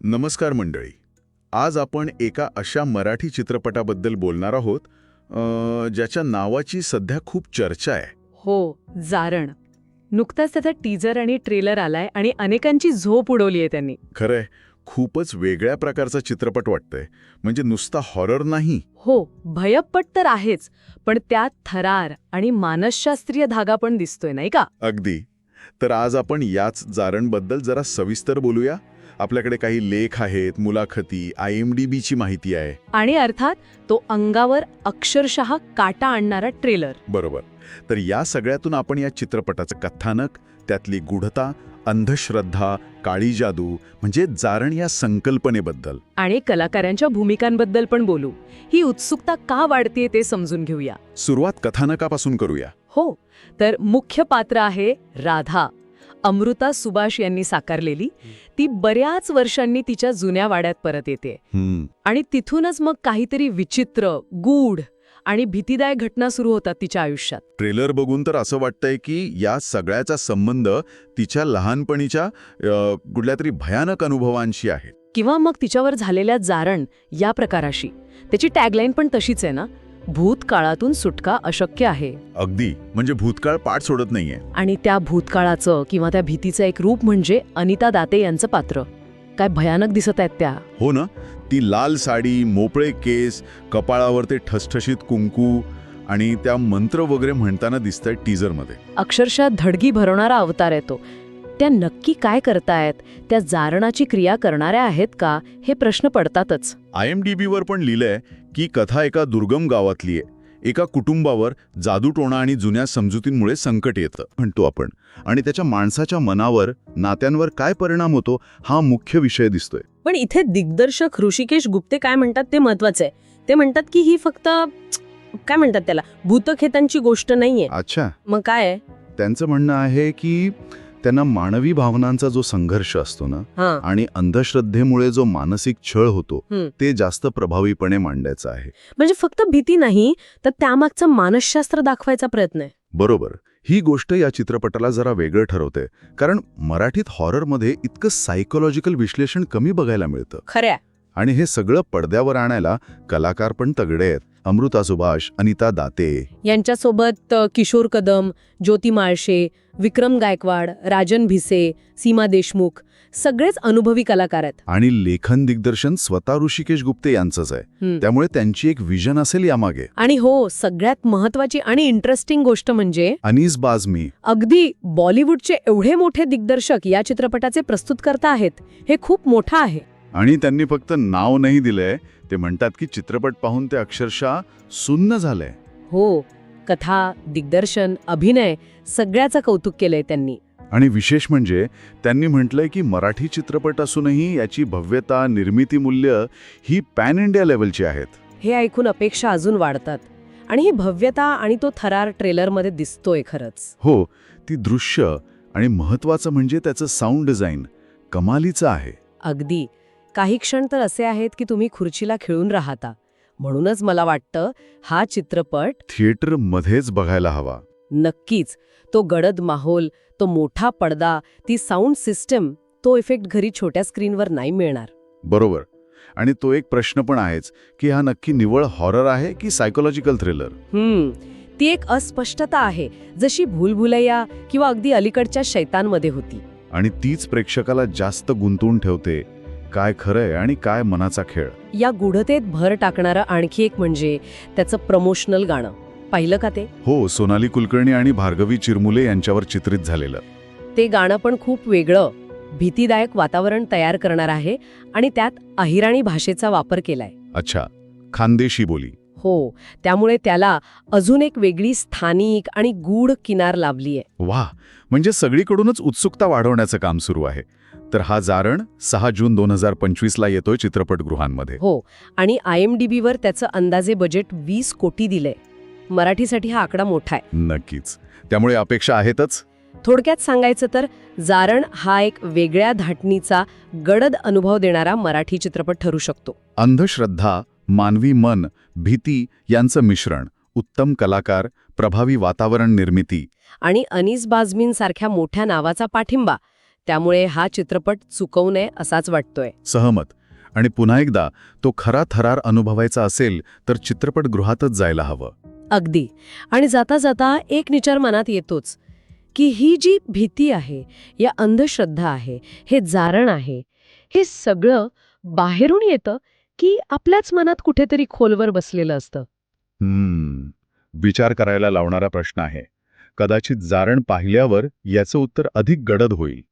नमस्कार मंडळी. आज आपण एका अशा मराठी चित्रपटाबद्दल बोलणार आहोत ज्याच्या नावाची सध्या खूप चर्चा आहे. हो जारण. नुकताच त्याचा टीजर आणि ट्रेलर आलाय आणि अनेकांची झोप उडवली आहे त्यांनी. खरंय खूपच वेगळ्या प्रकारचा चित्रपट वाटतंय. म्हणजे नुसता हॉरर नाही. हो भयपट तर आहेच पण त्यात थरार आणि मानसशास्त्रीय धागा पण दिसतोय नाही का? अगदी. तर आज आपण याच जारणबद्दल जरा सविस्तर बोलूया. आपल्याकडे काही लेख आहेत मुलाखती आय एम डी बीची माहिती आहे. आणि अर्थात तो अंगावर अक्षरशः काटा आणणारा ट्रेलर. बरोबर. तर या सगळ्यातून आपण या चित्रपटाचं कथानक त्यातली गूढता अंधश्रद्धा काळी जादू म्हणजे जारण या संकल्पनेबद्दल. आणि कलाकारांच्या भूमिकांबद्दल पण बोलू. ही उत्सुकता का वाढतेय ते समजून घेऊया. सुरुवात कथानकापासून करूया. हो तर मुख्य पात्र आहे राधा. अमृता सुभाष यांनी साकारलेली. ती बऱ्याच वर्षांनी तिच्या जुन्या वाड्यात परत येते. आणि तिथूनच मग काहीतरी विचित्र गूढ आणि भीतीदायक घटना सुरू होतात तिच्या आयुष्यात. ट्रेलर बघून तर असं वाटतंय की या सगळ्याचा संबंध तिच्या लहानपणीच्या कुठल्या तरी भयानक अनुभवांशी आहे. किंवा मग तिच्यावर झालेल्या जारण या प्रकाराशी. त्याची टॅगलाईन पण तशीच आहे ना? भूतकाळातून सुटका अशक्य आहे. अगदी. म्हणजे भूतकाळ पाठ सोडत नाहीये. आणि त्या भूतकाळाचं किंवा त्या भीतीचं एक रूप म्हणजे अनिता दाते यांचं पात्र. काय भयानक दिसत आहेत त्या. हो ना. ती लाल साडी मोपळे केस कपाळावर ते ठसठशीत कुंकू आणि त्या मंत्र वगैरे म्हणताना दिसतंय टीजरमध्ये. अक्षरशः धडगी भरवणारा अवतार आहे तो. त्या नक्की काय करतायत? त्या जारणाची क्रिया करणाऱ्या आहेत का? हे प्रश्न पडतातच. आय एम डी बीवर पण लिहिलंय की कथा एका दुर्गम गावातली आहे. एका कुटुंबावर जादूटोणा आणि जुन्या समजुतींमुळे संकट येतं म्हणतो आपण. आणि त्याच्या माणसाच्या मनावर नात्यांवर काय परिणाम होतो हा मुख्य विषय दिसतोय. पण इथे दिग्दर्शक ऋषिकेश गुप्ते काय म्हणतात ते महत्वाचं आहे. ते म्हणतात की ही फक्त काय म्हणतात त्याला भूतखेतांची गोष्ट नाहीये. अच्छा. मग काय आहे? त्यांचं म्हणणं आहे की त्यांना मानवी भावनांचा जो संघर्ष असतो ना आणि अंधश्रद्धेमुळे जो मानसिक छळ होतो. ते जास्त प्रभावीपणे मांडायचं आहे. म्हणजे फक्त भीती नाही तर त्यामागचं मानसशास्त्र दाखवायचा प्रयत्न आहे. बरोबर. ही गोष्ट या चित्रपटाला जरा वेगळं ठरवते. कारण मराठीत हॉररमध्ये इतकं सायकोलॉजिकल विश्लेषण कमी बघायला मिळतं. खऱ्या आणि हे सगळं पडद्यावर आणायला कलाकार पण तगडे आहेत. अमृता सुभाष अनिता दाते. यांच्यासोबत किशोर कदम ज्योती माळशे विक्रम गायकवाड राजन भिसे सीमा देशमुख सगळेच अनुभवी कलाकार आहेत. आणि लेखन दिग्दर्शन स्वतः ऋषिकेश गुप्ते यांचंच आहे. त्यामुळे त्यांची एक विजन असेल यामागे. आणि हो सगळ्यात महत्वाची आणि इंटरेस्टिंग गोष्ट म्हणजे अनीस बाजमी. अगदी बॉलिवूडचे एवढे मोठे दिग्दर्शक या चित्रपटाचे प्रस्तुतकर्ता आहेत हे खूप मोठं आहे. आणि त्यांनी फक्त नाव नाही दिलंय ते म्हणतात की चित्रपट पाहून ते अक्षरशः सुन्न झालंय. हो कथा दिग्दर्शन अभिनय सगळ्याचं कौतुक केलंय त्यांनी. आणि विशेष म्हणजे त्यांनी म्हटलंय की मराठी चित्रपट असूनही याची भव्यता निर्मिती मूल्य ही पॅन इंडिया लेवलची आहेत. हे ऐकून अपेक्षा अजून वाढतात. आणि ही भव्यता आणि तो थरार ट्रेलरमध्ये दिसतोय खरंच. हो ती दृश्य आणि महत्वाचं म्हणजे त्याचं साऊंड डिझाईन कमालीचं आहे. अगदी. काही क्षण तर असे आहेत की तुम्ही खुर्चीला खिळून राहता. म्हणूनच मला वाटतं हा चित्रपट थिएटरमध्येच बघायला हवा. नक्कीच. तो गडद माहोल तो मोठा पडदा ती साऊंड सिस्टम तो इफेक्ट घरी छोट्या स्क्रीनवर नाही मिळणार. बरोबर. आणि तो एक प्रश्न पण आहेच की हा नक्की निवळ हॉरर आहे की सायकोलॉजिकल थ्रिलर हम्म. ती एक अस्पष्टता आहे जशी भूलभुलैया किंवा अगदी अलीकडच्या शैतानमध्ये होती. आणि तीच प्रेक्षकाला जास्त गुंतवून ठेवते काय खरंय आणि काय मनाचा खेळ. या गूढतेत भर टाकणारं आणखी एक म्हणजे त्याचं प्रमोशनल गाणं. पाहिलं का ते? हो सोनाली कुलकर्णी आणि भार्गवी चिरमुले यांच्यावर चित्रित झालेलं. ते गाणं पण खूप वेगळं भीतीदायक वातावरण तयार करणार आहे आणि त्यात अहिराणी भाषेचा वापर केलाय. अच्छा खानदेशी बोली. हो त्यामुळे त्याला अजून एक वेगळी स्थानिक आणि गूढ किनार लाभली आहे वा म्हणजे सगळीकडूनच उत्सुकता वाढवण्याचं काम सुरू आहे. तर हा जारण सहा जून दोन हजार पंचवीसला येतोय चित्रपटगृहांमध्ये. हो आणि आय एम डी बीवर त्याचं अंदाजे बजेट वीस कोटी दिलंय. मराठीसाठी हा आकडा मोठा आहे. नक्कीच. त्यामुळे अपेक्षा आहेतच? थोडक्यात सांगायचं तर जारण हा एक वेगळ्या धाटणीचा गडद अनुभव देणारा मराठी चित्रपट ठरू शकतो. अंधश्रद्धा मानवी मन भीती यांचं मिश्रण उत्तम कलाकार प्रभावी वातावरण निर्मिती. आणि अनीस बाझमीन सारख्या मोठ्या नावाचा पाठिंबा त्यामुळे हा चित्रपट चुकवू नये असाच वाटतोय. सहमत. आणि पुन्हा एकदा तो खरा थरार अनुभवायचा असेल तर चित्रपटगृहातच जायला हवं. अगदी. आणि जाता जाता एक विचार मनात येतोच की ही जी भीती आहे या अंधश्रद्धा आहे हे जारण आहे हे सगळं बाहेरून येतं की आपल्याच मनात कुठेतरी खोलवर बसलेलं असतं. हम्म. विचार करायला लावणारा प्रश्न आहे. कदाचित जारण पाहिल्यावर याचं उत्तर अधिक गडद होईल.